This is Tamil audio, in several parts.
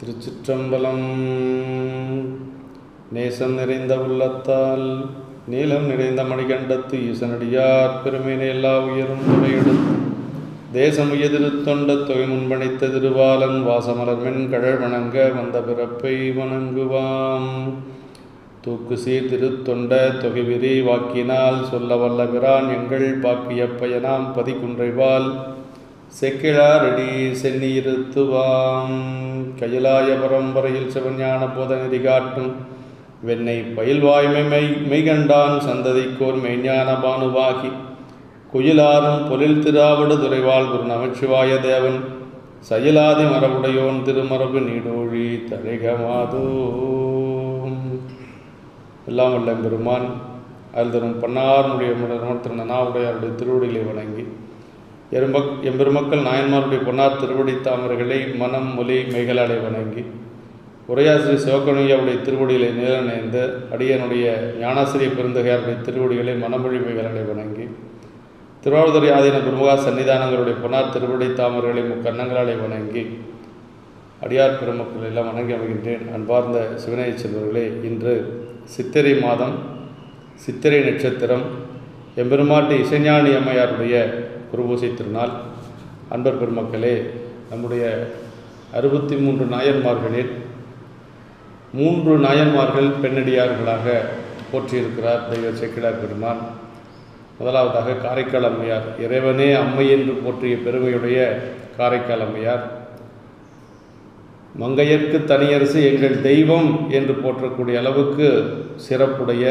திருச்சிற்றம்பலம். நேசம் நிறைந்த உள்ளத்தால் நீலம் நிறைந்த மணிகண்டத்து ஈசனடியார் பெருமையினை எல்லா உயரும் துணையெடுத்து தேசம் உயதிருத்தொண்ட தொகை முன்பணித்த திருவாலன் வாசமலர்மென் கழல் வணங்க வந்த பிறப்பை வணங்குவாம். தூக்கு சீர் திருத்தொண்ட தொகை விரி வாக்கினால் சொல்ல வல்ல பிரான் எங்கள் பாக்கிய பயனாம் பதிக்குன்றைவால் செக்கிழாரடி சென்னியிருத்துவாம் கயிலாய பரம்பரையில் சிவஞான போத காட்டும். வெண்ணை பயில்வாய்மை மெய் மெய்கண்டான் சந்ததிக்கோர் மெய்ஞான பானுவாகி. குயிலாரும் பொழில் திராவிடு துறைவாள் குரு நமச்சிவாய தேவன். சயிலாதி மரபுடையோன் திருமரபு நீடோழி தழைகமாதோ. எல்லாம் வல்ல பெருமான் அதில் தரும் பன்னார் முடிய திரு நனாவுடையாருடைய திருவடிகளை வணங்கி எருமக் எம்பெருமக்கள் நாயன்மாருடைய பொன்னார் திருவடி தாமர்களை மனம் மொழி மெய்களாலை வணங்கி உரையாசிரியர் சிவக்கணியாவுடைய திருவடிகளை நேரணைந்து அடியனுடைய ஞானாசிரிய பெருந்தகையாருடைய திருவடிகளை மனமொழி மெய்களாலை வணங்கி திருவாவூதுறை ஆதீன குருமுகா சன்னிதானங்களுடைய பொன்னார் திருவடி தாமர்களை முக்கண்ணங்களாலை வணங்கி அடியார் பெருமக்கள் எல்லாம் வணங்கி அமைகின்றேன். அன்பார்ந்த சிவனைய செல்வர்களே இன்று சித்திரை மாதம் சித்திரை நட்சத்திரம் எம்பெருமாட்டு இசைஞானி அம்மையாருடைய குருபூசை திருநாள். அன்பர் பெருமக்களே நம்முடைய அறுபத்தி மூன்று நாயன்மார்களில் மூன்று நாயன்மார்கள் பெண்ணடியார்களாக போற்றியிருக்கிறார் தெய்வ செக்கிடார் பெருமான். முதலாவதாக காரைக்கால் அம்மையார் இறைவனே அம்மை என்று போற்றிய பெருமையுடைய காரைக்கால் அம்மையார். மங்கையர்க்கு தனியரசு எங்கள் தெய்வம் என்று போற்றக்கூடிய அளவுக்கு சிறப்புடைய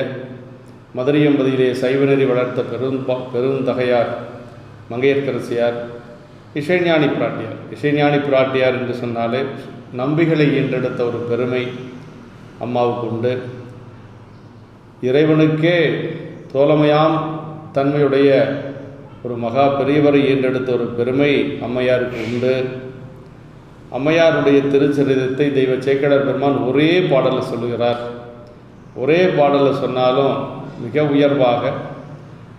மதுரையம்பதியிலே சைவநெறி வளர்த்த பெரும் பெருந்தகையார். மங்கையர்க்கரசியார் இசைஞானி பிராட்டியார். இசைஞானி பிராட்டியார் என்று சொன்னாலே நம்பிகளை ஈன்றெடுத்த ஒரு பெருமை அம்மாவுக்கு உண்டு. இறைவனுக்கே தோழமையாம் தன்மையுடைய ஒரு மகா பெரியவரை ஈன்றெடுத்த ஒரு பெருமை அம்மையாருக்கு உண்டு. அம்மையாருடைய திருச்சரிதத்தை தெய்வ சேக்கடர் பெருமான் ஒரே பாடலில் சொல்லுகிறார். ஒரே பாடலில் சொன்னாலும் மிக உயர்வாக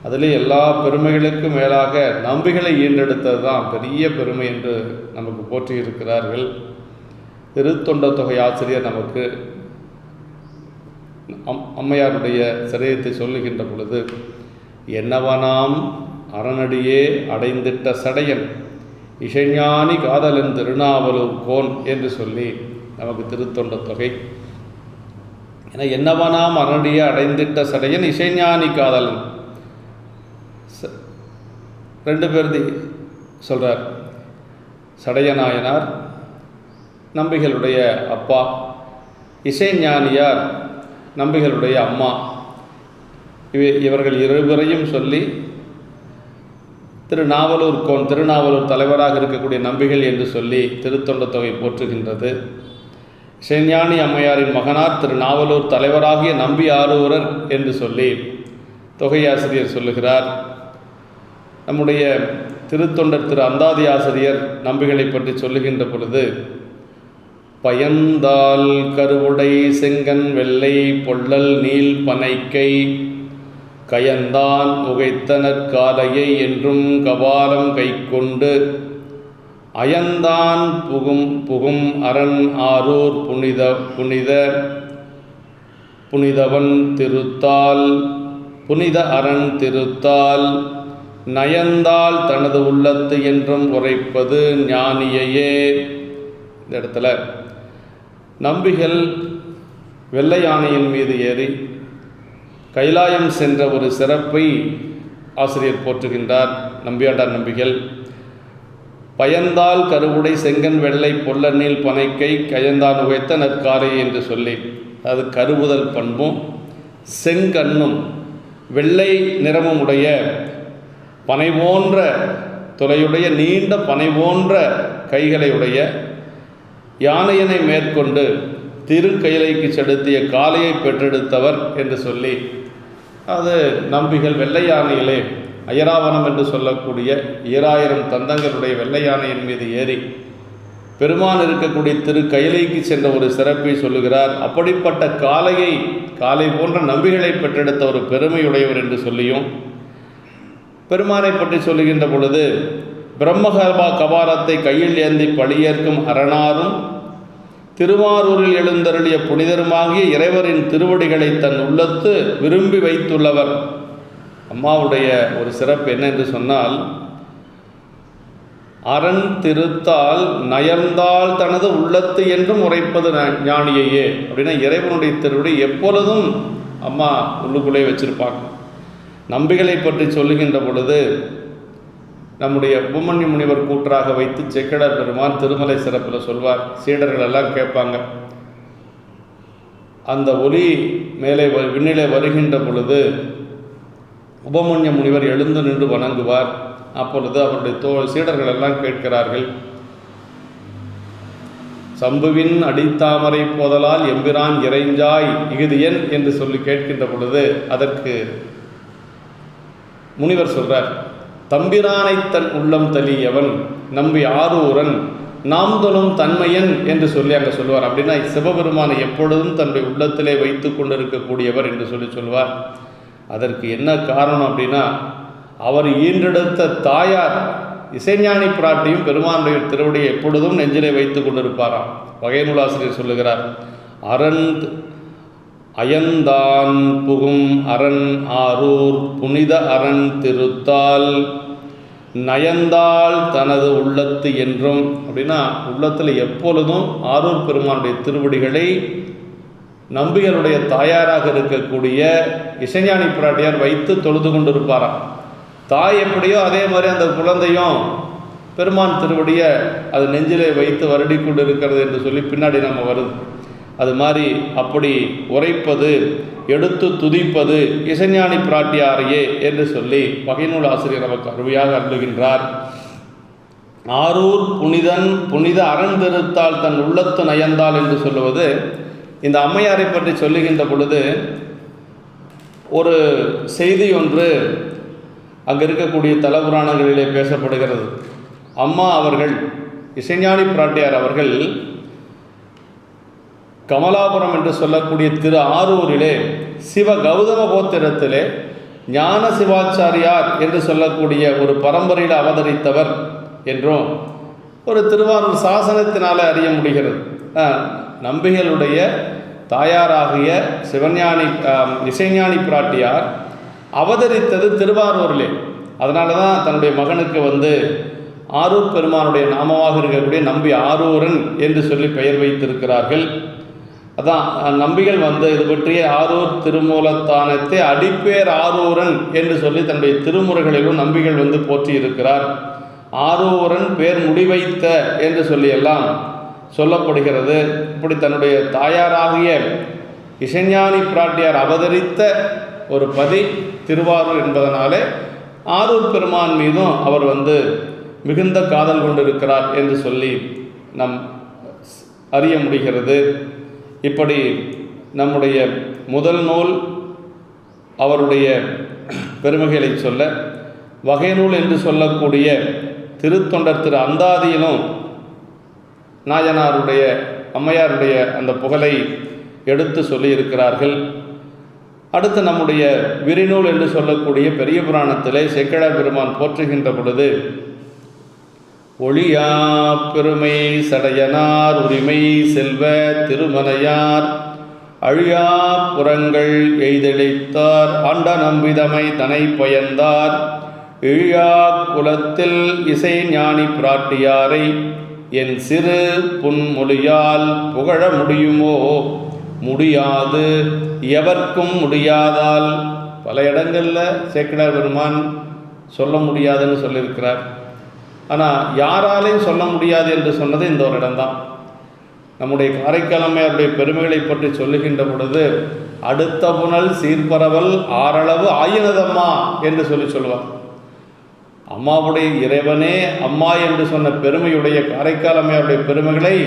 அதில் எல்லா பெருமைகளுக்கும் மேலாக நம்பிகளை ஈன்றெடுத்தது தான் பெரிய பெருமை என்று நமக்கு போற்றியிருக்கிறார்கள். திருத்தொண்ட தொகை ஆசிரியர் நமக்கு அம் அம்மையாருடைய சிரயத்தை சொல்லுகின்ற பொழுது என்னவனாம் அரணடியே அடைந்திட்ட சடையன் இசைஞானி காதலன் திருநாவலு கோன் என்று சொல்லி நமக்கு திருத்தொண்ட தொகை ஏன்னா என்னவனாம் அரணடியே அடைந்திட்ட சடையன் இசைஞானி காதலன் ரெண்டு பேர்தி சொல்கிறார் சடையநாயனார் நம்பிகளுடைய அப்பா இசைஞானியார் நம்பிகளுடைய அம்மா. இவை இவர்கள் இருவரையும் சொல்லி திருநாவலூர் கோன் திருநாவலூர் தலைவராக இருக்கக்கூடிய நம்பிகள் என்று சொல்லி திருத்தொண்ட தொகை போற்றுகின்றது. இசைஞானி அம்மையாரின் மகனார் திருநாவலூர் தலைவராகிய நம்பி ஆரூரர் என்று சொல்லி தொகையாசிரியர் சொல்லுகிறார். நம்முடைய திருத்தொண்டர் திரு அந்தாதி ஆசிரியர் நம்பிகளை பற்றி சொல்லுகின்ற பொழுது பயந்தால் கருவுடை செங்கன் வெள்ளை பொள்ளல் நீல் பனைக்கை கயந்தான் உகைத்தனர் காலையை என்றும் கபாலம் கை கொண்டு அயந்தான் புகும் புகும் அரண் ஆரூர் புனித புனித புனிதவன் திருத்தால் புனித அரண் திருத்தால் நயந்தால் தனது உள்ளத்து என்றும் உரைப்பது ஞானியையே. இந்த இடத்துல நம்பிகள் வெள்ளை யானையின் மீது ஏறி கைலாயம் சென்ற ஒரு சிறப்பை ஆசிரியர் போற்றுகின்றார். நம்பியாண்டார் நம்பிகள் பயந்தால் கருவுடை செங்கன் வெள்ளை பொல்லநீல் பனைக்கை கயந்தான் உகைத்த நற்காரை என்று சொல்லி அது கருவுதல் பண்பும் செங்கண்ணும் வெள்ளை நிறமும் உடைய பனை போன்ற துளையுடைய நீண்ட பனை போன்ற கைகளை உடைய யானையனை மேற்கொண்டு திருக்கையிலைக்கு செலுத்திய காலையை பெற்றெடுத்தவர் என்று சொல்லி அது நம்பிகள் வெள்ளை யானையிலே அயராவனம் என்று சொல்லக்கூடிய ஈராயிரம் தந்தங்களுடைய வெள்ளை யானையின் மீது ஏறி பெருமான் இருக்கக்கூடிய திரு கைலைக்கு சென்ற ஒரு சிறப்பை சொல்லுகிறார். அப்படிப்பட்ட காளையை காலை போன்ற நம்பிகளை பெற்றெடுத்த ஒரு பெருமையுடையவர் என்று சொல்லியும் பெருமானை பற்றி சொல்லுகின்ற பொழுது பிரம்மகர்பா கபாலத்தை கையில் ஏந்தி பழியேற்கும் அரணாரும் திருவாரூரில் எழுந்தருளிய புனிதருமாகிய இறைவரின் திருவடிகளை தன் உள்ளத்து விரும்பி வைத்துள்ளவர். அம்மாவுடைய ஒரு சிறப்பு என்ன என்று சொன்னால் அரண் திருத்தால் நயர்ந்தால் தனது உள்ளத்து என்றும் உரைப்பது ஞானியையே அப்படின்னா இறைவனுடைய திருவடி எப்பொழுதும் அம்மா உள்ளுக்குள்ளே வச்சிருப்பாங்க. நம்பிகளை பற்றி சொல்லுகின்ற பொழுது நம்முடைய உபமன்ய முனிவர் கூற்றாக வைத்து செக்கடர் பெருமான் திருமலை சிறப்பில் சொல்வார். சீடர்கள் எல்லாம் கேட்பாங்க. அந்த ஒளி மேலே வ- விண்ணிலே வருகின்ற பொழுது உபமன்ய முனிவர் எழுந்து நின்று வணங்குவார். அப்பொழுது அவருடைய தோ சீடர்கள் எல்லாம் கேட்கிறார்கள். சம்புவின் அடித்தாமரை போதலால் எம்பிரான் இறைஞ்சாய் இகுதியன் என்று சொல்லி கேட்கின்ற பொழுது அதற்கு முனிவர் சொல்கிறார் தம்பிரானை தன் உள்ளம் தலியவன் நம்பி ஆரூரன் நாம்தலும் தன்மையன் என்று சொல்லி அங்கே சொல்லுவார். அப்படின்னா சிவபெருமானை எப்பொழுதும் தன்னுடைய உள்ளத்திலே வைத்து கொண்டிருக்கக்கூடியவர் என்று சொல்லி சொல்வார் அதற்கு என்ன காரணம் அப்படின்னா அவர் ஈன்றெடுத்த தாயார் இசைஞானி பிராட்டியும் பெருமானுடைய திருவடியை எப்பொழுதும் நெஞ்சிலே வைத்து கொண்டிருப்பாராம். வகை நூலாசிரியர் சொல்லுகிறார் அரண் அயந்தான் புகும் அரண் ஆரூர் புனித அரண் திருத்தால் நயந்தால் தனது உள்ளத்து என்றும். அப்படின்னா உள்ளத்தில் எப்பொழுதும் ஆரூர் பெருமானுடைய திருவடிகளை நம்பிகளுடைய தாயாராக இருக்கக்கூடிய இசைஞானி பிராட்டியார் வைத்து தொழுது கொண்டிருப்பாராம். தாய் எப்படியோ அதே மாதிரி அந்த குழந்தையும் பெருமான் திருவடியை அது நெஞ்சிலே வைத்து வருடி கொண்டு இருக்கிறது என்று சொல்லி பின்னாடி நம்ம வருது. அது மாதிரி அப்படி உரைப்பது எடுத்து துதிப்பது இசைஞானி பிராட்டியாரையே என்று சொல்லி வகைநூல் ஆசிரியர் நமக்கு அருமையாக அருளுகின்றார். ஆரூர் புனிதன் புனித அறந்திருத்தால் தன் உள்ளத்து நயந்தால் என்று சொல்லுவது இந்த அம்மையாரை பற்றி சொல்லுகின்ற பொழுது ஒரு செய்தி ஒன்று அங்கே இருக்கக்கூடிய தலபுராணங்களிலே பேசப்படுகிறது. அம்மா அவர்கள் இசைஞானி பிராட்டியார் அவர்கள் கமலாபுரம் என்று சொல்லக்கூடிய திரு ஆரூரிலே சிவ கௌதம கோத்திரத்திலே ஞான சிவாச்சாரியார் என்று சொல்லக்கூடிய ஒரு பரம்பரையில் அவதரித்தவர் என்றும் ஒரு திருவாரூர் சாசனத்தினால் அறிய முடிகிறது. நம்பிகளுடைய தாயாராகிய சிவஞானி இசைஞானி பிராட்டியார் அவதரித்தது திருவாரூரிலே. அதனால தான் தன்னுடைய மகனுக்கு வந்து ஆரூர் பெருமானுடைய நாமமாக இருக்கக்கூடிய நம்பி ஆரூரன் என்று சொல்லி பெயர் வைத்திருக்கிறார்கள். அதான் நம்பிகள் வந்த இது பற்றிய ஆரூர் திருமூலத்தானத்தை அடிப்பேர் ஆரூரன் என்று சொல்லி தன்னுடைய திருமுறைகளிலும் நம்பிகள் வந்து போற்றி இருக்கிறார் ஆரூரன் பேர் முடிவைத்த என்று சொல்லியெல்லாம் சொல்லப்படுகிறது. இப்படி தன்னுடைய தாயாராகிய இசைஞானி பிராட்டியார் அவதரித்த ஒரு பதி திருவாரூர் என்பதனாலே ஆரூர் பெருமான் மீதும் அவர் வந்து மிகுந்த காதல் கொண்டிருக்கிறார் என்று சொல்லி நம் அறிய முடிகிறது. இப்படி நம்முடைய முதல் நூல் அவருடைய பெருமைகளை சொல்ல வகை நூல் என்று சொல்லக்கூடிய திருத்தொண்டர் திரு அந்தாதியிலும் நாயனாருடைய அம்மையாருடைய அந்த புகழை எடுத்து சொல்லியிருக்கிறார்கள். அடுத்து நம்முடைய விரிநூல் என்று சொல்லக்கூடிய பெரிய புராணத்திலே செக்கடா பெருமான் போற்றுகின்ற பொழுது ஒளியா பெருமை சடையனார் உரிமை செல்வ திருமலையார். அழியா புறங்கள் எய்தளித்தார் ஆண்ட நம்பிதமை தனை பயந்தார். இழியா குலத்தில் இசை ஞானி பிராட்டியாரை என் சிறு புன்மொழியால் புகழ முடியுமோ? முடியாது எவர்க்கும் முடியாதால். பல இடங்களில் சேக்கிடார் பெருமான் சொல்ல முடியாதுன்னு சொல்லியிருக்கிறார். ஆனால் யாராலையும் சொல்ல முடியாது என்று சொன்னது இந்த ஒரு இடம்தான். நம்முடைய காரைக்காலமையாருடைய பெருமைகளை பற்றி சொல்லுகின்ற பொழுது அடுத்த புனல் சீர்பரவல் ஆறளவு ஆயினதம்மா என்று சொல்லி சொல்லுவார். அம்மாவுடைய இறைவனே அம்மா என்று சொன்ன பெருமையுடைய காரைக்காலமையாருடைய பெருமைகளை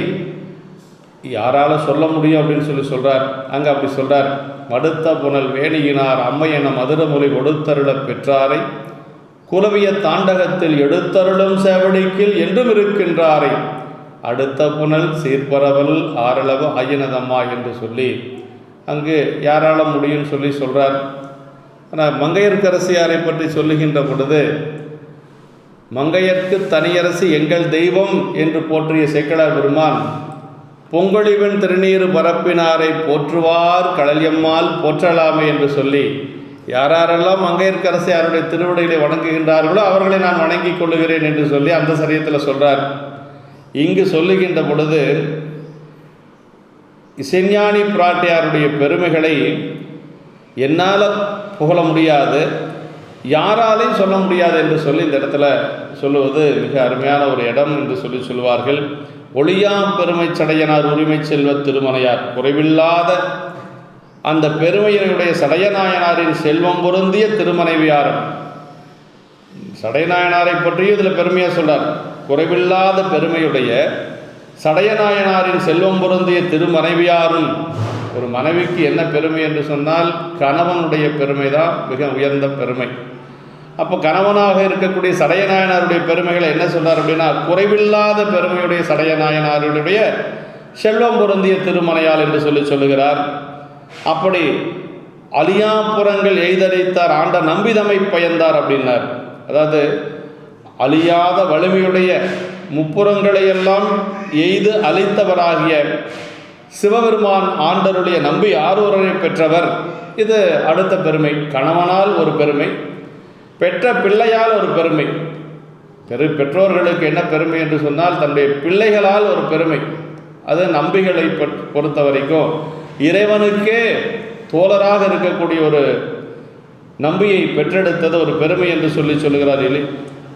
யாரால சொல்ல முடியும் அப்படின்னு சொல்லி சொல்றார். அங்க அப்படி சொல்றார். மடுத்த புனல் வேணியினார் அம்மை என மதுரமொழி கொடுத்தருளப் பெற்றாரை குலவிய தாண்டகத்தில் எடுத்தருளும் சேவடிக்கில் என்றும் இருக்கின்றாரை. அடுத்த புனல் சீர்பரவல் ஆறளவு ஆயினதம்மா என்று சொல்லி அங்கு யாரால முடியும்னு சொல்லி சொல்கிறார் ஆனால் மங்கையர்க்கரசியாரை பற்றி சொல்லுகின்ற பொழுது மங்கையர்க்கு தனியரசு எங்கள் தெய்வம் என்று போற்றிய சேக்கடார் பெருமான் பொங்கொழிவன் திருநீறு பரப்பினாரை போற்றுவார் களலியம்மாள் போற்றலாமே என்று சொல்லி யாரெல்லாம் மங்கையர்க்கரசியாருடைய திருவடிகளை வணங்குகின்றார்களோ அவர்களை நான் வணங்கிக் கொள்ளுகிறேன் என்று சொல்லி அந்த சரியத்தில் சொல்கிறார் இங்கு சொல்லுகின்ற பொழுது இசைஞானி பிராட்டியாருடைய பெருமைகளை என்னால் புகழ முடியாது யாராலையும் சொல்ல முடியாது என்று சொல்லி இந்த இடத்துல சொல்லுவது மிக அருமையான ஒரு இடம் என்று சொல்லி சொல்வார்கள். ஒளியாம் பெருமை சடையனார் உரிமை செல்வ திருமலையார் குறைவில்லாத அந்த பெருமையினுடைய சடையநாயனாரின் செல்வம் பொருந்திய திருமனைவியாரம் சடையநாயனாரை பற்றியும் இதில் பெருமையாக சொல்றார். குறைவில்லாத பெருமையுடைய சடையநாயனாரின் செல்வம் பொருந்திய திருமனைவியாரும் ஒரு மனைவிக்கு என்ன பெருமை என்று சொன்னால் கணவனுடைய பெருமை தான் மிக உயர்ந்த பெருமை. அப்போ கணவனாக இருக்கக்கூடிய சடையநாயனாருடைய பெருமைகளை என்ன சொன்னார் அப்படின்னா குறைவில்லாத பெருமையுடைய சடையநாயனாருடைய செல்வம் பொருந்திய திருமனையால் என்று சொல்லி சொல்லுகிறார். அப்படி அழியாப்புறங்கள் எய்தறித்தார். ஆண்ட நம்பிதமை பயந்தார் அப்படின்னார். அதாவது அழியாத வலிமையுடைய முப்புறங்களை எல்லாம் எய்து அழித்தவராகிய சிவபெருமான் ஆண்டருடைய நம்பி ஆரூரரை பெற்றவர். இது அடுத்த பெருமை. கணவனால் ஒரு பெருமை. பெற்ற பிள்ளையால் ஒரு பெருமை. பெரு பெற்றோர்களுக்கு என்ன பெருமை என்று சொன்னால் தன்னுடைய பிள்ளைகளால் ஒரு பெருமை. அது நம்பிகளை பொறுத்த வரைக்கும் இறைவனுக்கே தோழராக இருக்கக்கூடிய ஒரு நம்பியை பெற்றெடுத்தது ஒரு பெருமை என்று சொல்லி சொல்லுகிறார் இலி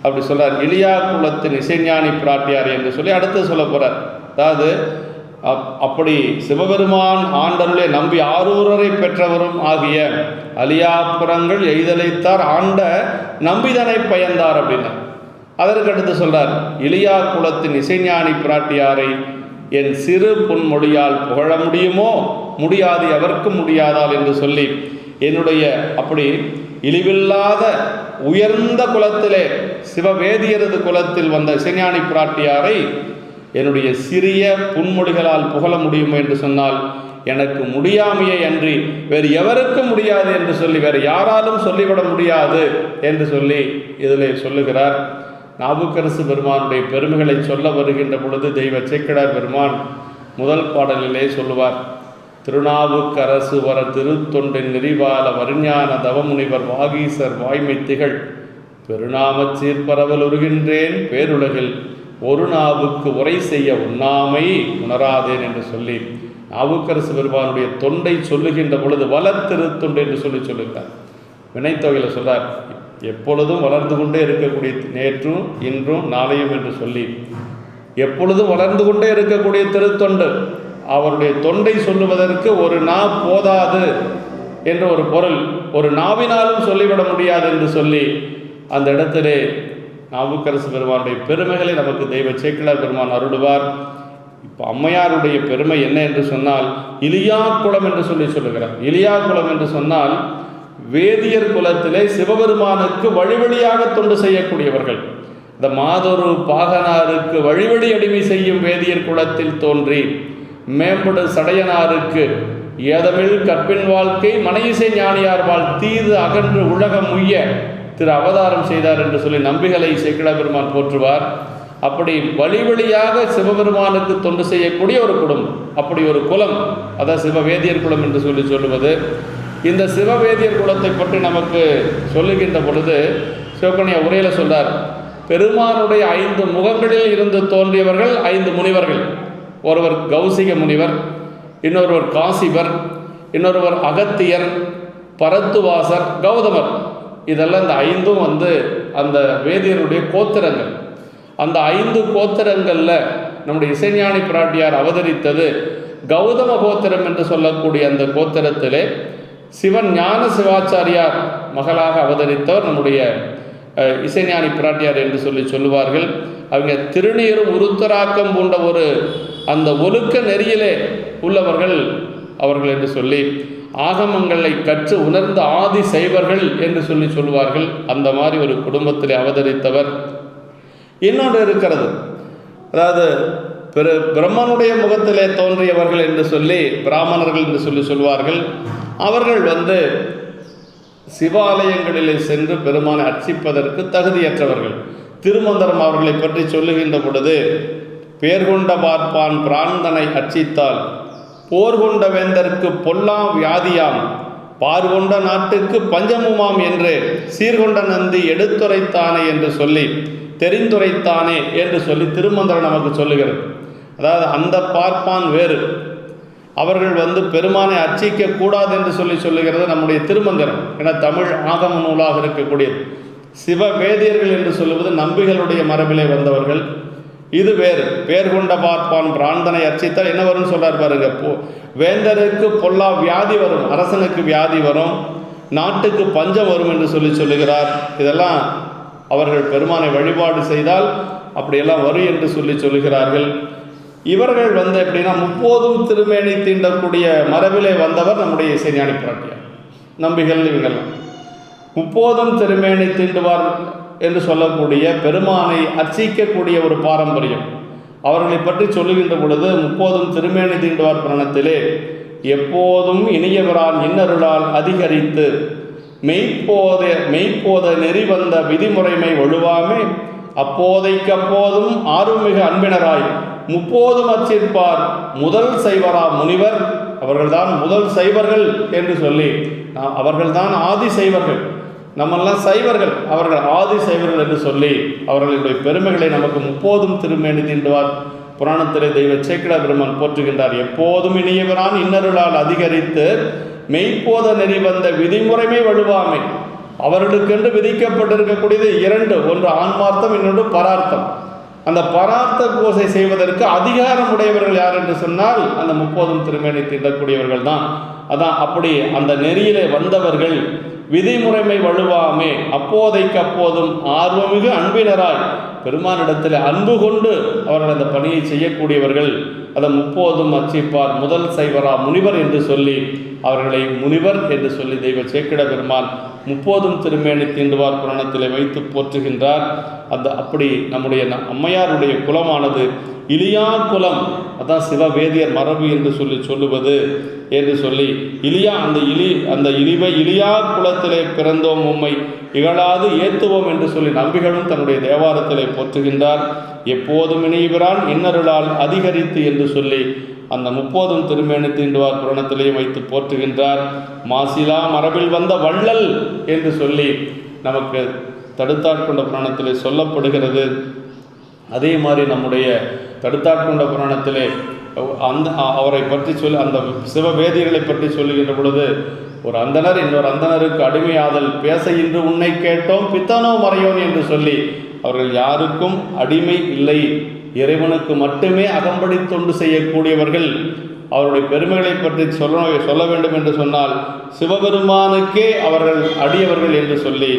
அப்படி சொல்கிறார் இலியா குலத்தின் இசைஞானி பிராட்டியார் என்று சொல்லி அடுத்து சொல்ல போகிறார் அதாவது அப்- அப்படி சிவபெருமான் ஆண்டருளே நம்பி ஆரூரரை பெற்றவரும் ஆகிய அலியாப்புறங்கள் எய்தலைத்தார் ஆண்ட நம்பிதனை பயந்தார் அப்படின்னா. அதற்கு அடுத்து சொல்கிறார் இலியா குலத்தின் இசைஞானி பிராட்டியாரை என் சிறு பொன்மொழியால் புகழ முடியுமோ? முடியாது எவர்க்கும் முடியாதால் என்று சொல்லி என்னுடைய அப்படி இழிவில்லாத உயர்ந்த குலத்திலே சிவவேதியரது குலத்தில் வந்த இசைஞானி பிராட்டியாரை என்னுடைய சிறிய புன்மொழிகளால் புகழ முடியும் என்று சொன்னால் எனக்கு முடியாமையே அன்றி வேறு எவருக்கும் முடியாது என்று சொல்லி வேறு யாராலும் சொல்லிவிட முடியாது என்று சொல்லி இதில் சொல்லுகிறார். நாபுக்கரசு பெருமானுடைய பெருமைகளை சொல்ல வருகின்ற பொழுது தெய்வ சேக்கிடார் பெருமான் முதல் பாடலிலே சொல்லுவார் திருநாவுக்கரசு வர திருத்தொண்டின் நெறிவால வருஞான தவமுனிவர் வாகீசர் வாய்மை திகழ். பெருநாமச் சீர்பரவல் உருகின்றேன் பேருலகில் ஒரு நாவுக்கு உரை செய்ய உண்ணாமை உணராதேன் என்று சொல்லி நாவுக்கரசு பெருமானுடைய தொண்டை சொல்லுகின்ற பொழுது வளர்த்திருத்தொண்டு என்று சொல்லி சொல்லுகிறார். வினைத்தொகையில் சொல்றார் எப்பொழுதும் வளர்ந்து கொண்டே இருக்கக்கூடிய நேற்றும் இன்றும் நாளையும் என்று சொல்லி எப்பொழுதும் வளர்ந்து கொண்டே இருக்கக்கூடிய திருத்தொண்டு அவருடைய தொண்டை சொல்லுவதற்கு ஒரு நா போதாது என்ற ஒரு பொருள் ஒரு நாவினாலும் சொல்லிவிட முடியாது என்று சொல்லி அந்த இடத்திலே நாவுக்கரசு பெருமானுடைய பெருமைகளை நமக்கு தெய்வ சேக்கிழார் பெருமான் அருடுவார் இப்போ அம்மையாருடைய பெருமை என்ன என்று சொன்னால் இலியா குளம் என்று சொல்லி சொல்லுகிறார். இலியா குளம் என்று சொன்னால் வேதியர் குலத்திலே சிவபெருமானுக்கு வழிவழியாக தொண்டு செய்யக்கூடியவர்கள். இந்த மாதொரு பாகனாருக்கு வழிவழி அடிமை செய்யும் வேதியர் குலத்தில் தோன்றி மேம்படு சடையனாருக்கு. ஏதமிழ் கற்பின் வாழ்க்கை மனையிசை ஞானியார் வாழ் தீது அகன்று உலகம் உய்ய திரு அவதாரம் செய்தார் என்று சொல்லி நம்பிகளை சேக்கிழா பெருமான் போற்றுவார். அப்படி வழி வழியாக சிவபெருமானுக்கு தொண்டு செய்யக்கூடிய ஒரு குடும்பம். அப்படி ஒரு குலம் அதான் சிவவேதியர் குலம் என்று சொல்லி சொல்லுவது. இந்த சிவவேதியர் குலத்தை பற்றி நமக்கு சொல்லுகின்ற பொழுது சிவகன்யா உரையில் சொல்றார் பெருமானுடைய ஐந்து முகங்களில் இருந்து தோன்றியவர்கள் ஐந்து முனிவர்கள். ஒருவர் கௌசிக முனிவர் இன்னொருவர் காசிபர் இன்னொருவர் அகத்தியர் பரத்துவாசர் கௌதமர். இதெல்லாம் இந்த ஐந்தும் வந்து அந்த வேதியருடைய கோத்திரங்கள். அந்த ஐந்து கோத்திரங்களில் நம்முடைய இசைஞானி பிராட்டியார் அவதரித்தது கௌதம கோத்திரம் என்று சொல்லக்கூடிய அந்த கோத்திரத்திலே சிவன் ஞான சிவாச்சாரியார் மகளாக அவதரித்தவர் நம்முடைய இசைஞானி பிராட்டியார் என்று சொல்லி சொல்லுவார்கள். அவங்க திருநீரும் உருத்தராக்கம் போன்ற ஒரு அந்த ஒழுக்க நெறியிலே உள்ளவர்கள் அவர்கள் என்று சொல்லி ஆகமங்களை கற்று உணர்ந்த ஆதி சைவர்கள் என்று சொல்லி சொல்லுவார்கள். அந்த மாதிரி ஒரு குடும்பத்தில் அவதரித்தவர். இன்னொன்று இருக்கிறது. அதாவது பிற பிரம்மனுடைய முகத்திலே தோன்றியவர்கள் என்று சொல்லி பிராமணர்கள் என்று சொல்லி சொல்வார்கள். அவர்கள் வந்து சிவாலயங்களிலே சென்று பெருமானை அர்ச்சிப்பதற்கு தகுதியற்றவர்கள். திருமந்திரம் அவர்களை பற்றி சொல்லுகின்ற பொழுது பேர் கொண்ட பார்ப்பான் பிராந்தனை அர்ச்சித்தால் போர் கொண்ட வேந்தற்கு பொல்லாம் வியாதியாம் பார்கொண்ட நாட்டுக்கு பஞ்சமுமாம் என்று சீர்கொண்ட நந்தி எடுத்துரைத்தானே என்று சொல்லி தெரிந்துரைத்தானே என்று சொல்லி திருமந்திரம் நமக்கு சொல்லுகிறது. அதாவது அந்த பார்ப்பான் வேறு. அவர்கள் வந்து பெருமானை அர்ச்சிக்க கூடாது என்று சொல்லி சொல்லுகிறது நம்முடைய திருமந்திரம். என தமிழ் ஆகம நூலாக இருக்கக்கூடியது. சிவ வேதியர்கள் என்று சொல்லுவது நம்பிகளுடைய மரபிலே வந்தவர்கள். இது வேறு. பேர் கொண்ட பார்ப்பான் பிராந்தனை அர்ச்சித்தால் என்ன வரும்னு சொல்றார் பாருங்க. போ வேந்தருக்கு பொல்லா வியாதி வரும் அரசனுக்கு வியாதி வரும் நாட்டுக்கு பஞ்சம் வரும் என்று சொல்லி சொல்லுகிறார். இதெல்லாம் அவர்கள் பெருமானை வழிபாடு செய்தால் அப்படியெல்லாம் வரும் என்று சொல்லி சொல்லுகிறார்கள். இவர்கள் வந்து எப்படின்னா முப்போதும் திருமேனி தீண்டக்கூடிய மரபிலே வந்தவர் நம்முடைய இசைஞானி பிராட்டியார் நம்பிகள் இவங்கெல்லாம். முப்போதும் திருமேனி தீண்டுவார் என்று சொல்லக்கூடிய பெருமானை அர்ச்சிக்கக்கூடிய ஒரு பாரம்பரியம். அவர்களை பற்றி சொல்லுகின்ற பொழுது முப்போதும் திருமேனி தீண்டுவார் பிரணத்திலே எப்போதும் இனியவரான் இன்னருளால் அதிகரித்து மெய்ப்போத மெய்ப்போத நெறி வந்த விதிமுறைமை ஒழுவாமே அப்போதைக்கு அப்போதும் ஆறுமிகு அன்பினராய் முப்போதும் அச்சிருப்பார் முதல் சைவரா முனிவர். அவர்கள்தான் முதல் சைவர்கள் என்று சொல்லி நான் அவர்கள்தான் ஆதி சைவர்கள். நம்மெல்லாம் சைவர்கள் அவர்கள் ஆதி சைவர்கள் என்று சொல்லி அவர்களுடைய பெருமைகளை நமக்கு முப்போதும் திருமேனி தீண்டுவார். புராணத்திலே தெய்வ சேக்கிட பெருமான் போற்றுகின்றார் எப்போதும் இனியவரான் இன்னருளால் அதிகரித்து மெய்ப்போத நெறி வந்த விதிமுறைமை வலுவாமை அவர்களுக்கென்று விதிக்கப்பட்டிருக்கக்கூடியது இரண்டு ஒன்று ஆன்மார்த்தம் இன்னொன்று பரார்த்தம். அந்த பரார்த்த பூசை செய்வதற்கு அதிகாரம் உடையவர்கள் யார் என்று சொன்னால் அந்த முப்போதும் திருமேனி தீண்டக்கூடியவர்கள் தான் அதான் அப்படி அந்த நெறியிலே வந்தவர்கள் விதிமுறைமை வலுவாமே அப்போதைக்கு அப்போதும் ஆர்வமிகு அன்பினராய் பெருமானிடத்தில் அன்பு கொண்டு அவர்கள் அந்த பணியை செய்யக்கூடியவர்கள். அதை முப்போதும் அச்சிப்பார் முதல் சைவரா முனிவர் என்று சொல்லி அவர்களை முனிவர் என்று சொல்லி தெய்வ சேக்கிட பெருமான் முப்போதும் திருமேனி தீண்டுவார் புராணத்தில் வைத்து போற்றுகின்றார். அந்த அப்படி நம்முடைய அம்மையாருடைய குலமானது இலியா குலம். அதான் சிவவேதியர் மரபு என்று சொல்லி சொல்லுவது என்று சொல்லி இலியா அந்த இலி அந்த இழிவை இலியா குலத்திலே பிறந்தோம் உம்மை இகழாது ஏத்துவோம் என்று சொல்லி நம்பிகளும் தன்னுடைய தேவாரத்திலே போற்றுகின்றார். எப்போதும் இணைகிறான் இன்னருளால் அதிகரித்து என்று சொல்லி அந்த முப்போதும் திருமேனி தீண்டுவார் புராணத்திலே வைத்து போற்றுகின்றார். மாசிலா மரபில் வந்த வள்ளல் என்று சொல்லி நமக்கு தடுத்தாட்கொண்ட புராணத்திலே சொல்லப்படுகிறது. அதே மாதிரி நம்முடைய தடுத்தாட்கொண்ட புராணத்திலே அந்த அவரை பற்றி சொல்லி அந்த சிவவேதிகளை பற்றி சொல்லுகின்ற பொழுது ஒரு அந்தனர் இன்னொரு அந்தணருக்கு அடிமையாதல் பேச இன்று உன்னை கேட்டோம் பித்தனோ மறையோன் என்று சொல்லி அவர்கள் யாருக்கும் அடிமை இல்லை. இறைவனுக்கு மட்டுமே அகம்படி தொண்டு செய்யக்கூடியவர்கள். அவருடைய பெருமைகளை பற்றி சொல்ல சொல்ல வேண்டும் என்று சொன்னால் சிவபெருமானுக்கே அவர்கள் அடியவர்கள் என்று சொல்லி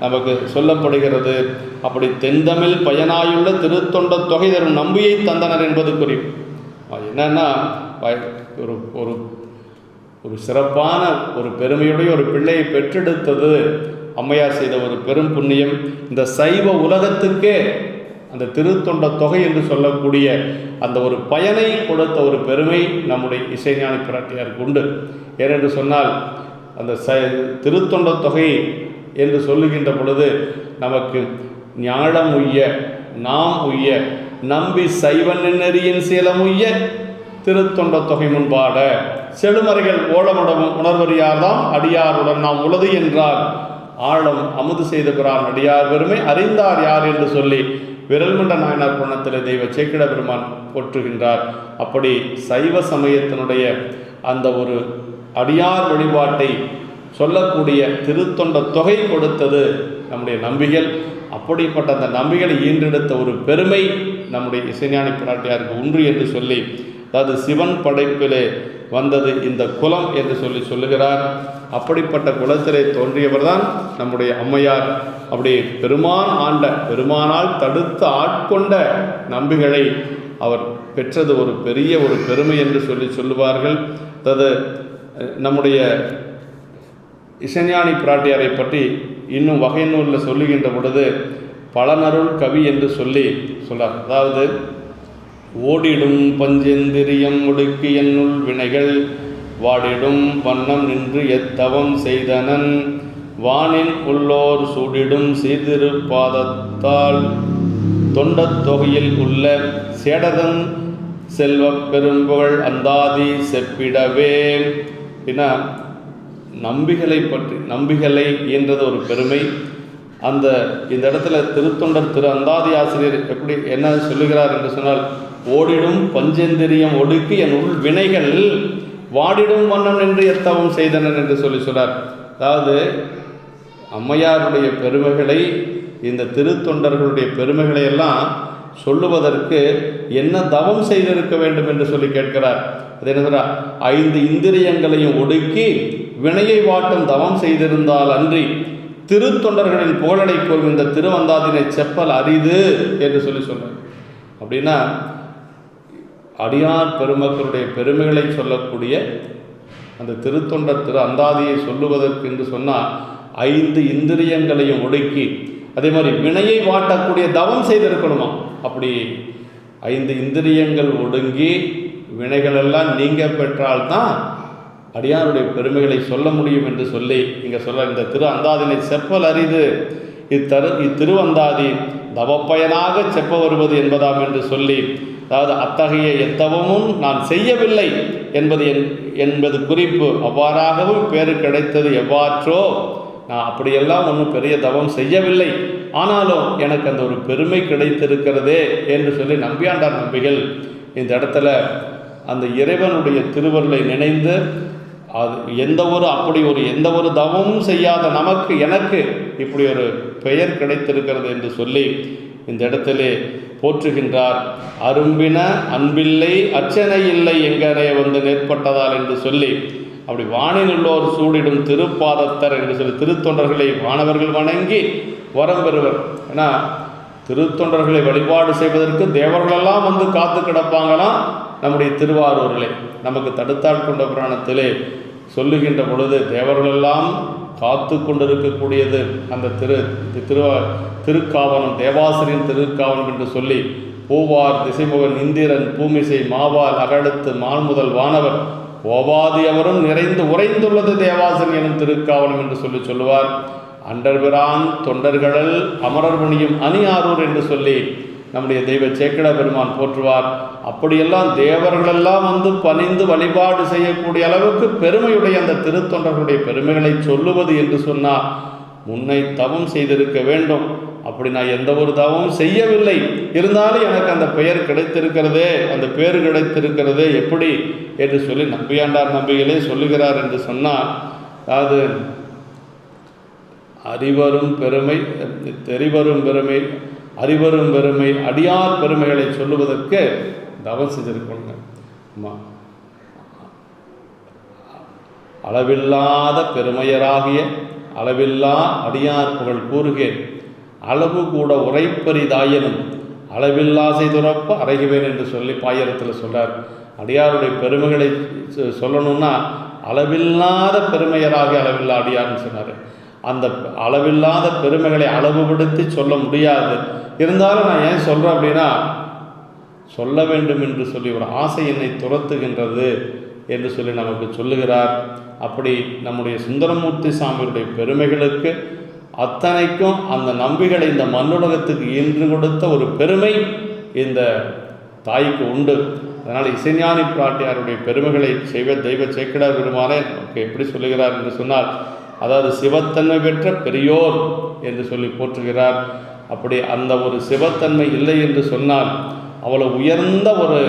நமக்கு சொல்லப்படுகிறது. அப்படி தென்தமிழ் பயனாயுள்ள திருத்தொண்ட தொகை தரும் நம்பியை தந்தனர் என்பது குறிப்பு அது என்னன்னா வய- ஒரு ஒரு ஒரு சிறப்பான ஒரு பெருமையுடைய ஒரு பிள்ளையை பெற்றெடுத்தது அம்மையார் செய்த ஒரு பெரும் புண்ணியம். இந்த சைவ உலகத்துக்கே அந்த திருத்தொண்ட தொகை என்று சொல்லக்கூடிய அந்த ஒரு பயனை கொடுத்த ஒரு பெருமை நம்முடைய இசைஞானி பிராட்டியாருக்கு உண்டு. ஏனென்று சொன்னால் அந்த ச திருத்தொண்ட தொகை என்று சொல்லுகின்ற பொழுது நமக்கு ஞாழம் உய்ய நாம் உய்ய நம்பி சைவன் நெறியின் சீலம் உய்ய திருத்தொண்ட தொகை முன்பாட செழுமறைகள் ஓலமுடம் உணர்வறியார்தாம் அடியாருடன் நாம் உளது என்றார். ஆழம் அமுது செய்த பிறான் அடியார் பெருமை அறிந்தார் யார் என்று சொல்லி விரல்மண்ட நாயனார் புராணத்தில் தெய்வ சேக்கிட பெருமான் போற்றுகின்றார். அப்படி சைவ சமயத்தினுடைய அந்த ஒரு அடியார் வழிபாட்டை சொல்லக்கூடிய திருத்தொண்ட தொகை கொடுத்தது நம்முடைய நம்பிகள். அப்படிப்பட்ட அந்த நம்பிகளை ஈன்றெடுத்த ஒரு பெருமை நம்முடைய இசைஞானி பிராட்டியாருக்கு உண்டு என்று சொல்லி அதாவது சிவன் படைப்பிலே வந்தது இந்த குலம் என்று சொல்லி சொல்லுகிறார். அப்படிப்பட்ட குலத்திலே தோன்றியவர் தான் நம்முடைய அம்மையார். அப்படி பெருமான் ஆண்ட பெருமானால் தடுத்து ஆட்கொண்ட நம்பிகளை அவர் பெற்றது ஒரு பெரிய ஒரு பெருமை என்று சொல்லி சொல்லுவார்கள். அதாவது நம்முடைய இசைஞானி பிராட்டியாரை பற்றி இன்னும் வகை நூலில் சொல்லுகின்ற பொழுது பலனருள் கவி என்று சொல்லி சொல்றார். அதாவது ஓடிடும் பஞ்சேந்திரியம் ஒடுக்கி என்னுள் வினைகள் வாடிடும் வண்ணம் நின்று எத்தவம் செய்தனன் வானின் உள்ளோர் சூடிடும் சீர்திருப்பாதத்தால் தொண்டத் தொகையில் உள்ள சேடதன் செல்வ பெரும்புகழ் அந்தாதி செப்பிடவே ஏன்னா நம்பிகளை பற்றி நம்பிகளை என்றது ஒரு பெருமை. அந்த இந்த இடத்துல திருத்தொண்டர் திரு அந்தாதி ஆசிரியர் எப்படி என்ன சொல்லுகிறார் என்று சொன்னால் ஓடிடும் பஞ்சேந்திரியம் ஒடுக்கி என் உள் வினைகள் வாடிடும் வண்ணம் என்று எத்தவம் செய்தனர் என்று சொல்லி சொன்னார். அதாவது அம்மையாருடைய பெருமைகளை இந்த திருத்தொண்டர்களுடைய பெருமைகளை எல்லாம் சொல்லுவதற்கு என்ன தவம் செய்திருக்க வேண்டும் என்று சொல்லி கேட்கிறார். அது என்ன ஐந்து இந்திரியங்களையும் ஒடுக்கி வினையை வாட்டும் தவம் செய்திருந்தால் அன்றி திருத்தொண்டர்களின் புகழடை கூறும் இந்த திருவந்தாதினை செப்பல் அரிது என்று சொல்லி சொன்னார் அப்படின்னா அடியார் பெருமக்களுடைய பெருமைகளை சொல்லக்கூடிய அந்த திருத்தொண்டர் திரு அந்தாதியை சொல்லுவதற்கு என்று சொன்னால் ஐந்து இந்திரியங்களையும் ஒடுக்கி அதே மாதிரி வினையை வாட்டக்கூடிய தவம் செய்திருக்கணுமா? அப்படி ஐந்து இந்திரியங்கள் ஒடுங்கி வினைகளெல்லாம் நீங்க பெற்றால்தான் அடியாருடைய பெருமைகளை சொல்ல முடியும் என்று சொல்லி இங்கே சொல்ல இந்த திரு அந்தாதினை செப்பல் அறிது இத்தரு இத்திருவந்தாதி தவப்பயனாக செப்ப வருவது என்பதாம் என்று சொல்லி அதாவது அத்தகைய எத்தவமும் நான் செய்யவில்லை என்பது என் என்பது குறிப்பு. அவ்வாறாகவும் பேரு கிடைத்தது எவ்வாற்றோ நான் அப்படியெல்லாம் ஒன்றும் பெரிய தவம் செய்யவில்லை. ஆனாலும் எனக்கு அந்த ஒரு பெருமை கிடைத்திருக்கிறதே என்று சொல்லி நம்பியாண்டார் நம்பிகள். இந்த இடத்துல அந்த இறைவனுடைய திருவருளை நினைந்து அது எந்த ஒரு அப்படி ஒரு எந்த ஒரு தவமும் செய்யாத நமக்கு எனக்கு இப்படி ஒரு பெயர் கிடைத்திருக்கிறது என்று சொல்லி இந்த இடத்திலே போற்றுகின்றார். அரும்பின அன்பில்லை அர்ச்சனை இல்லை எங்கனே வந்து நேர்பட்டதால் என்று சொல்லி அப்படி வானிலுள்ளோர் சூடிடும் திருப்பாதத்தர் என்று சொல்லி திருத்தொண்டர்களை வானவர்கள் வணங்கி வரம் பெறுவர். ஏன்னா திருத்தொண்டர்களை வழிபாடு செய்வதற்கு தேவர்களெல்லாம் வந்து காத்து கிடப்பாங்களாம். நம்முடைய திருவாரூரிலே நமக்கு தடுத்தாள் கொண்ட புராணத்திலே சொல்லுகின்ற பொழுது தேவர்களெல்லாம் காத்து கொண்டிருக்கக்கூடியது அந்த திரு திருவா திருக்காவனம் தேவாசிரியன் திருக்காவனம் என்று சொல்லி பூவார் திசைமுகன் இந்திரன் பூமிசை மாவால் அகடுத்து மால்முதல் வானவர் ஓவாதி அவரும் நிறைந்து உறைந்துள்ளது தேவாசன் எனும் திருக்காவனம் என்று சொல்லி சொல்லுவார். அண்டர்பிரான் தொண்டர்களல் அமரர் முனியும் அணியாரூர் என்று சொல்லி நம்முடைய தெய்வ சேக்கட பெருமான் போற்றுவார். அப்படியெல்லாம் தேவர்களெல்லாம் வந்து பணிந்து வழிபாடு செய்யக்கூடிய அளவுக்கு பெருமையுடைய அந்த திருத்தொண்டர்களுடைய பெருமைகளை சொல்லுவது என்று சொன்னால் முன்னை தவம் செய்திருக்க வேண்டும். அப்படி நான் எந்த ஒரு தவமும் செய்யவில்லை. இருந்தாலும் எனக்கு அந்த பெயர் கிடைத்திருக்கிறதே அந்த பேர் கிடைத்திருக்கிறதே எப்படி? என்று சொல்லி நம்பியாண்டார் நம்பிகளே சொல்லுகிறார் என்று சொன்னால் அதாவது அறிவரும் பெருமை தெரிவரும் பெருமை அறிவரும் பெருமை அடியார் பெருமைகளை சொல்லுவதற்கு தவம் செஞ்சிருக்கணுங்க ஆமாம் அளவில்லாத பெருமையராகிய அளவில்லா அடியார் புகழ் கூறுகேன். அளவு கூட உரைப்பரிதாயனும் அளவில்லாசை துறப்ப அறைகுவேன் என்று சொல்லி பாயிரத்தில் சொல்கிறார் அடியாருடைய பெருமைகளை சொ- சொல்லணும்னா அளவில்லாத பெருமையராகிய அளவில்லா அடியார்னு சொன்னார். அந்த அளவில்லாத பெருமைகளை அளவுபடுத்தி சொல்ல முடியாது. இருந்தாலும் நான் ஏன் சொல்கிறேன் அப்படின்னா சொல்ல வேண்டும் என்று சொல்லி ஒரு ஆசை என்னை துரத்துகின்றது என்று சொல்லி நமக்கு சொல்லுகிறார். அப்படி நம்முடைய சுந்தரமூர்த்தி சாமியுடைய பெருமைகளுக்கு அத்தனைக்கும் அந்த நம்பிகளை இந்த மண்ணுலகத்துக்கு ஈன்று கொடுத்த ஒரு பெருமை இந்த தாய்க்கு உண்டு. அதனால் இசைஞானி பிராட்டியாருடைய பெருமைகளை செய்வ தெய்வ சேக்கிடார் பெருமானே நமக்கு எப்படி சொல்லுகிறார் என்று சொன்னால் அதாவது சிவத்தன்மை பெற்ற பெரியோர் என்று சொல்லி போற்றுகிறார். அப்படி அந்த ஒரு சிவத்தன்மை இல்லை என்று சொன்னால் அவ்வளோ உயர்ந்த ஒரு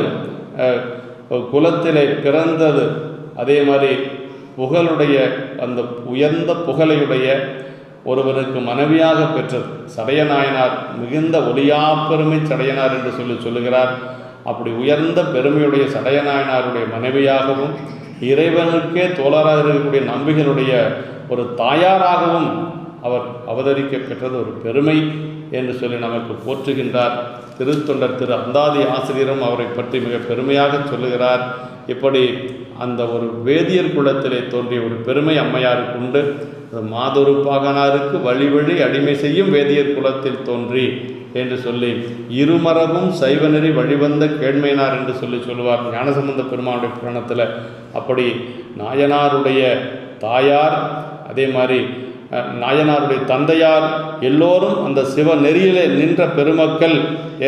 குலத்திலே பிறந்தது. அதே மாதிரி புகழுடைய அந்த உயர்ந்த புகழையுடைய ஒருவருக்கு மனைவியாக பெற்றது. சடையநாயனார் மிகுந்த ஒளியா பெருமை சடையனார் என்று சொல்லி சொல்லுகிறார். அப்படி உயர்ந்த பெருமையுடைய சடையநாயனாருடைய மனைவியாகவும் இறைவனுக்கே தோழராக இருக்கக்கூடிய நம்பிகளுடைய ஒரு தாயாராகவும் அவர் அவதரிக்க பெற்றது ஒரு பெருமை என்று சொல்லி நமக்கு போற்றுகின்றார். திருத்தொண்டர் திரு அந்தாதி ஆசிரியரும் அவரை பற்றி மிக பெருமையாக சொல்லுகிறார். இப்படி அந்த ஒரு வேதியர் குலத்திலே தோன்றிய ஒரு பெருமை அம்மையாருக்கு உண்டு. அது மாதொரு பாகனாருக்கு வழி வழி அடிமை செய்யும் வேதியர் குலத்தில் தோன்றி என்று சொல்லி இருமரபும் சைவநெறி வழிவந்த கேழ்மையினார் என்று சொல்லி சொல்லுவார் ஞானசம்பந்த பெருமானுடைய புராணத்தில். அப்படி நாயனாருடைய தாயார் அதே மாதிரி நாயனாருடைய தந்தையார் எல்லோரும் அந்த சிவ நெறியிலே நின்ற பெருமக்கள்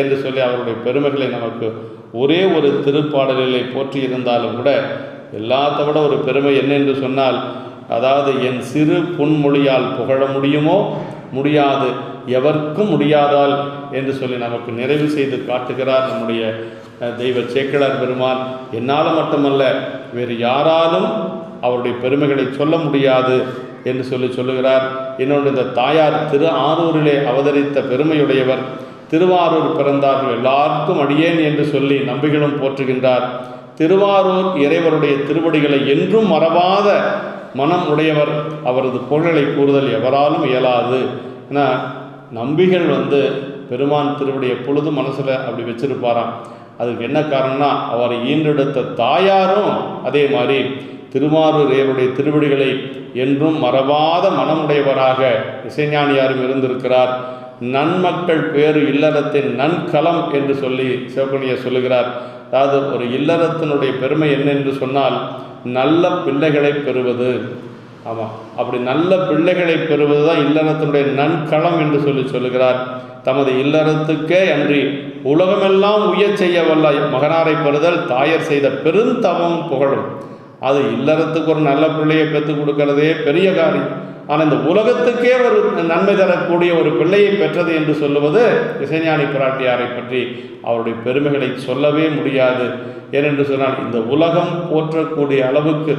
என்று சொல்லி அவருடைய பெருமைகளை நமக்கு ஒரே ஒரு திருப்பாடலிலே போற்றி இருந்தாலும் கூட எல்லாத்த விட ஒரு பெருமை என்னென்று சொன்னால் அதாவது என் சிறு புன்மொழியால் புகழ முடியுமோ முடியாது எவர்க்கும் முடியாதால் என்று சொல்லி நமக்கு நிறைவு செய்து காட்டுகிறார் நம்முடைய தெய்வ சேக்கிழார் பெருமான். என்னால் மட்டுமல்ல வேறு யாராலும் அவருடைய பெருமைகளை சொல்ல முடியாது என்று சொல்லி சொல்லுகிறார். இன்னொன்று இந்த தாயார் திரு ஆரூரிலே அவதரித்த பெருமையுடையவர் திருவாரூர் பிறந்தார்கள். எல்லாருக்கும் அடியேன் என்று சொல்லி நம்பிகளும் போற்றுகின்றார். திருவாரூர் இறைவருடைய திருவடிகளை என்றும் மறவாத மனம் உடையவர் அவரது புகழை கூறுதல் எவராலும் இயலாது. ஏன்னா நம்பிகள் வந்து பெருமான் திருவடி எப்பொழுதும் மனசில் அப்படி வச்சிருப்பாராம். அதுக்கு என்ன காரணம்னா அவரை ஈன்றெடுத்த தாயாரும் அதே மாதிரி திருவாரூர் இறைவருடைய திருவடிகளை என்றும் மறவாத மனமுடையவராக இசைஞானியாரும் இருந்திருக்கிறார். நன்மக்கள் பேறு இல்லறத்தின் நன்கலம் என்று சொல்லி சிவகணியை சொல்லுகிறார். அதாவது ஒரு இல்லறத்தினுடைய பெருமை என்ன என்று சொன்னால் நல்ல பிள்ளைகளை பெறுவது. ஆமாம் அப்படி நல்ல பிள்ளைகளை பெறுவது தான் இல்லறத்தினுடைய நன்களம் என்று சொல்லி சொல்லுகிறார். தமது இல்லறத்துக்கே அன்றி உலகமெல்லாம் உயர் செய்ய வல்ல மகனாரை பெறுதல் தாயர் செய்த பெருந்தவம் புகழும். அது இல்லறத்துக்கு ஒரு நல்ல பிள்ளையை பெற்றுக் கொடுக்கறதே பெரிய காரியம். ஆனால் இந்த உலகத்துக்கே ஒரு நன்மை தரக்கூடிய ஒரு பிள்ளையை பெற்றது என்று சொல்லுவது இசைஞானி பிராட்டியாரை பற்றி அவருடைய பெருமைகளை சொல்லவே முடியாது. ஏனென்று சொன்னால் இந்த உலகம் போற்றக்கூடிய அளவுக்கு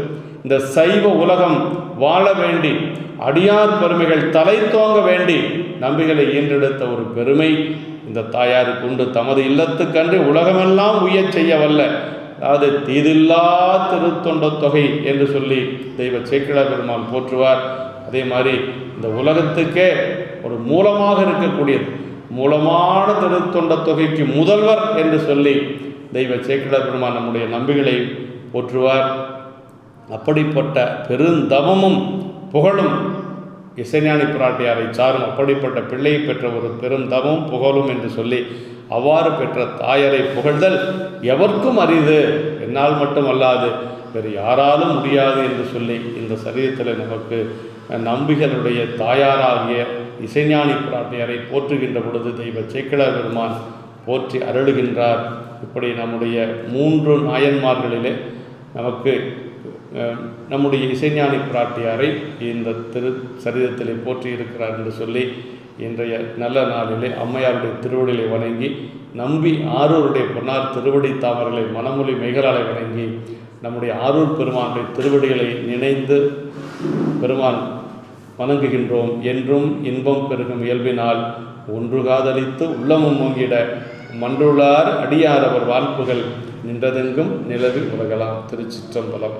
இந்த சைவ உலகம் வாழ வேண்டி அடியார் பெருமைகள் தலை தோங்க வேண்டி நம்பிகளை ஈன்றெடுத்த ஒரு பெருமை இந்த தாயாருக்கு உண்டு. தமது இல்லத்துக்கன்று உலகமெல்லாம் உயர் செய்ய வல்ல. அதாவது தீதில்லா திருத்தொண்ட தொகை என்று சொல்லி தெய்வ சேக்கிழா பெருமான் போற்றுவார். அதே மாதிரி இந்த உலகத்துக்கே ஒரு மூலமாக இருக்கக்கூடியது. மூலமான திருத்தொண்ட தொகைக்கு முதல்வர் என்று சொல்லி தெய்வ சேக்கிழா பெருமான் நம்முடைய நம்பிகளை போற்றுவார். அப்படிப்பட்ட பெருந்தவமும் புகழும் இசைஞானி பிராட்டியாரை சாரும் அப்படிப்பட்ட பிள்ளையை பெற்ற ஒரு பெருந்தவம் புகழும் என்று சொல்லி அவ்வாறு பெற்ற தாயரை புகழ்தல் எவர்க்கும் அரிது. என்னால் மட்டும் அல்லாது வேறு யாராலும் முடியாது என்று சொல்லி இந்த சரீரத்தில் நமக்கு நம்பிகளுடைய தாயாராகிய இசைஞானி பிராட்டியாரை போற்றுகின்ற பொழுது தெய்வ சேக்கிழார் பெருமான் போற்றி அருளுகின்றார். இப்படி நம்முடைய மூன்று நாயன்மார்களிலே நமக்கு நம்முடைய இசைஞானி பிராட்டியாரை இந்த திரு சரிதத்திலே போற்றி இருக்கிறார் என்று சொல்லி இன்றைய நல்ல நாளிலே அம்மையாருடைய திருவடிகளை வணங்கி நம்பி ஆரூருடைய பொன்னார் திருவடி தாமர்களை மனமொழி மேகலாலை வணங்கி நம்முடைய ஆரூர் பெருமானுடைய திருவடிகளை நினைந்து பெருமான் வணங்குகின்றோம் என்றும் இன்பம் பெருகும் இயல்பினால். ஒன்று காதலித்து உள்ளமும் மூங்கிட மன்றுளார் அடியார் அவர் வாழ்ப்புகள் நின்றதெங்கும் நிலவில் உலகலாம். திருச்சிற்றம்பலம்.